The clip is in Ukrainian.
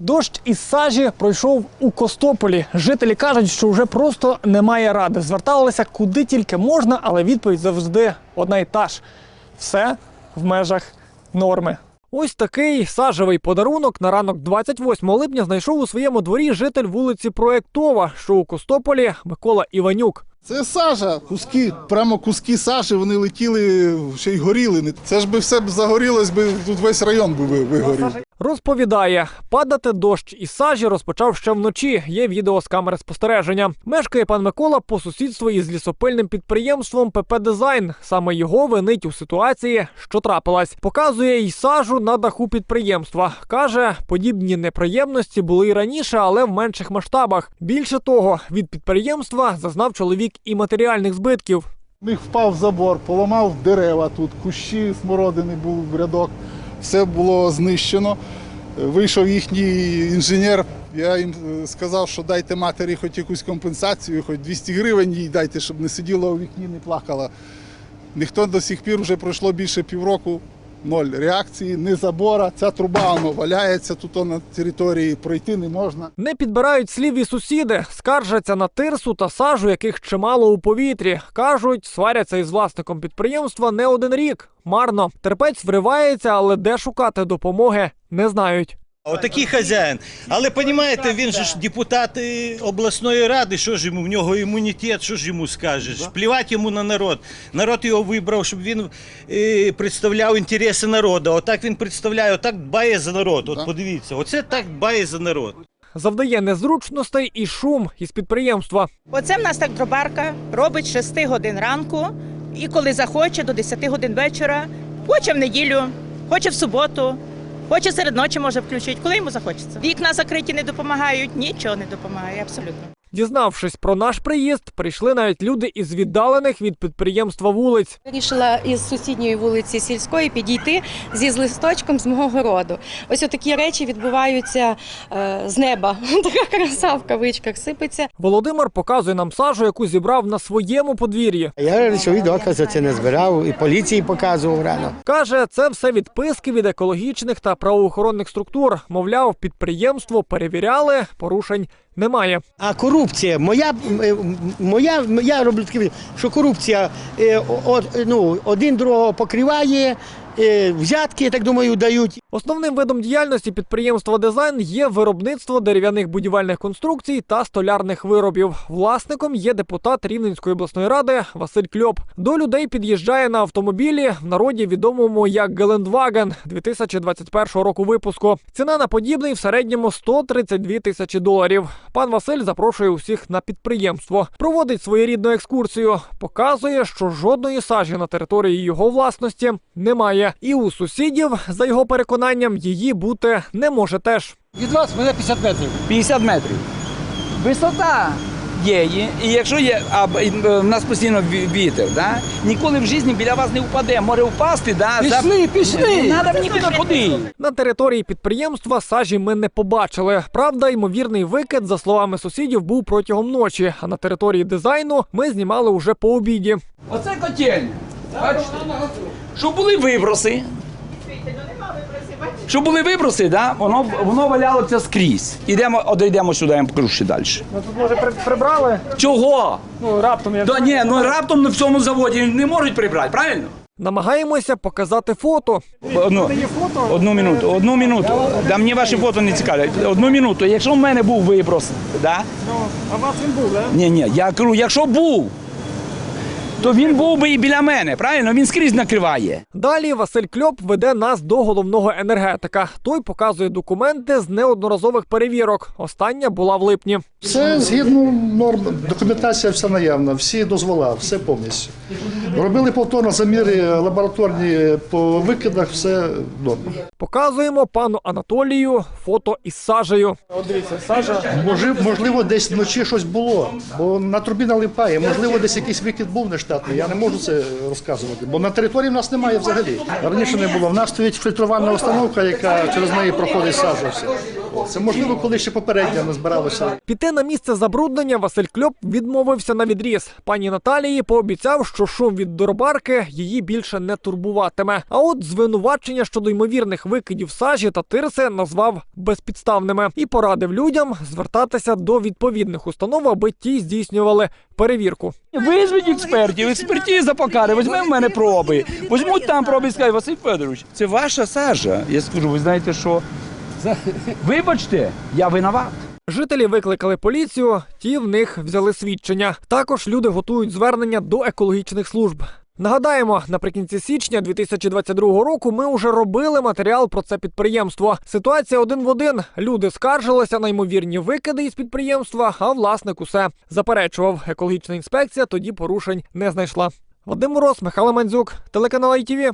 Дощ із сажі пройшов у Костополі. Жителі кажуть, що вже просто немає ради. Зверталися куди тільки можна, але відповідь завжди одна й та ж: все в межах норми. Ось такий сажевий подарунок на ранок 28 липня знайшов у своєму дворі житель вулиці Проєктова, що у Костополі Микола Іванюк. Це сажа, куски, прямо куски сажі, вони летіли, ще й горіли. Це ж би все б загорілось, би тут весь район би вигорів. Розповідає, падати дощ із сажі розпочав ще вночі. Є відео з камери спостереження. Мешкає пан Микола по сусідству із лісопильним підприємством ПП Дизайн. Саме його винить у ситуації, що трапилась. Показує й сажу на даху підприємства. каже, подібні неприємності були й раніше, але в менших масштабах. Більше того, від підприємства зазнав чоловік і матеріальних збитків. В них впав забор, поламав дерева тут, кущі смородини був в рядок. Все було знищено. Вийшов їхній інженер. Я їм е, сказав, що дайте матері хоч якусь компенсацію, хоч 200 гривень їй дайте, щоб не сиділа у вікні, не плакала. Ніхто до сих пір вже пройшло більше півроку. Ноль реакції, ні забора. Ця труба воно валяється тут на території, пройти не можна. Не підбирають слів і сусіди, скаржаться на тирсу та сажу, яких чимало у повітрі. Кажуть, сваряться із власником підприємства не один рік. Марно. Терпець вривається, але де шукати допомоги, не знають. Отакий хазяїн. Але розумієте, він же ж депутат обласної ради, що ж йому, в нього імунітет, що ж йому скажеш? Плівати йому на народ. Народ його вибрав, щоб він е, представляв інтереси народу. Отак він представляє, отак дбає за народ. От подивіться, оце так дбає за народ. Завдає незручностей і шум із підприємства. Оце в нас так дробарка робить з 6 годин ранку, і коли захоче, до 10 годин вечора, хоче в неділю, хоче в суботу, хоче серед ночі може включити, коли йому захочеться. Вікна закриті не допомагають, нічого не допомагає, абсолютно. Дізнавшись про наш приїзд, прийшли навіть люди із віддалених від підприємства вулиць. Вирішила із сусідньої вулиці сільської підійти зі з листочком з мого городу. Ось такі речі відбуваються е, з неба. Така краса в кавичках сипеться. Володимир показує нам сажу, яку зібрав на своєму подвір'ї. Я речові докази це не збирав і поліції показував рано. Каже, це все відписки від екологічних та правоохоронних структур. Мовляв, підприємство перевіряли, порушень немає. А корупція, моя, е, моя я роблю таке, що корупція е, ну, один другого покриває, взятки, я так думаю, дають. Основним видом діяльності підприємства Дизайн є виробництво дерев'яних будівельних конструкцій та столярних виробів. Власником є депутат Рівненської обласної ради Василь Кльоп. До людей під'їжджає на автомобілі в народі відомому як Гелендваген 2021 року випуску. Ціна на подібний в середньому 132 тисячі доларів. Пан Василь запрошує усіх на підприємство, проводить своєрідну екскурсію, показує, що жодної сажі на території його власності немає, і у сусідів, за його переконанням, її бути не може теж. Від вас мене 50 метрів. 50 метрів. Висота є, є. і якщо є, а е, в нас постійно ві- вітер, да? ніколи в житті біля вас не впаде, може впасти, да? Пішли, пішли! Не треба мені туди ходи. На території підприємства сажі ми не побачили. Правда, ймовірний викид, за словами сусідів, був протягом ночі. А на території дизайну ми знімали уже по обіді. Оце котельня. Бачите? Щоб були виброси. Щоб були виброси, да? воно, воно валялося скрізь. Ідемо, одійдемо сюди, я вам покажу ще далі. Ну тут може прибрали? Чого? Ну раптом я Да ні, ну раптом на всьому заводі не можуть прибрати, правильно? намагаємося показати фото. Одну, одну минуту, одну минуту. Да мені ваші фото не цікавлять. Одну минуту. Якщо в мене був виброс, да? А у вас він був, да? Ні, ні, я кажу, якщо був, то він був би і біля мене, правильно? Він скрізь накриває. Далі Василь Кльоп веде нас до головного енергетика. Той показує документи з неодноразових перевірок. Остання була в липні. Все згідно норм, документація вся наявна, всі дозвола, все повністю. Робили повторно заміри лабораторні по викидах, все норма. Показуємо пану Анатолію фото із сажею. От дивіться, сажа Може, можливо, десь вночі щось було, бо на трубі налипає. Можливо, десь якийсь викид був нештатний. Я не можу це розказувати, бо на території в нас немає взагалі. Раніше не було. В нас стоїть фільтрувальна установка, яка через неї проходить сажа. Це можливо, коли ще попередньо не збиралося. Піти на місце забруднення Василь Кльоп відмовився на відріз. Пані Наталії пообіцяв, що шум від доробарки її більше не турбуватиме. А от звинувачення щодо ймовірних викидів сажі та тирси назвав безпідставними і порадив людям звертатися до відповідних установ, аби ті здійснювали перевірку. Визвіть експертів, експертиза покаже, візьме в мене проби. Візьмуть там проби і скажуть, Василь Федорович, це ваша сажа. Я скажу, ви знаєте що? Вибачте, я виноват. Жителі викликали поліцію, ті в них взяли свідчення. Також люди готують звернення до екологічних служб. Нагадаємо, наприкінці січня 2022 року ми вже робили матеріал про це підприємство. Ситуація один в один. Люди скаржилися на ймовірні викиди із підприємства, а власник усе заперечував. Екологічна інспекція тоді порушень не знайшла. Вадим Мороз, Михайло Мандзюк, телеканал ITV.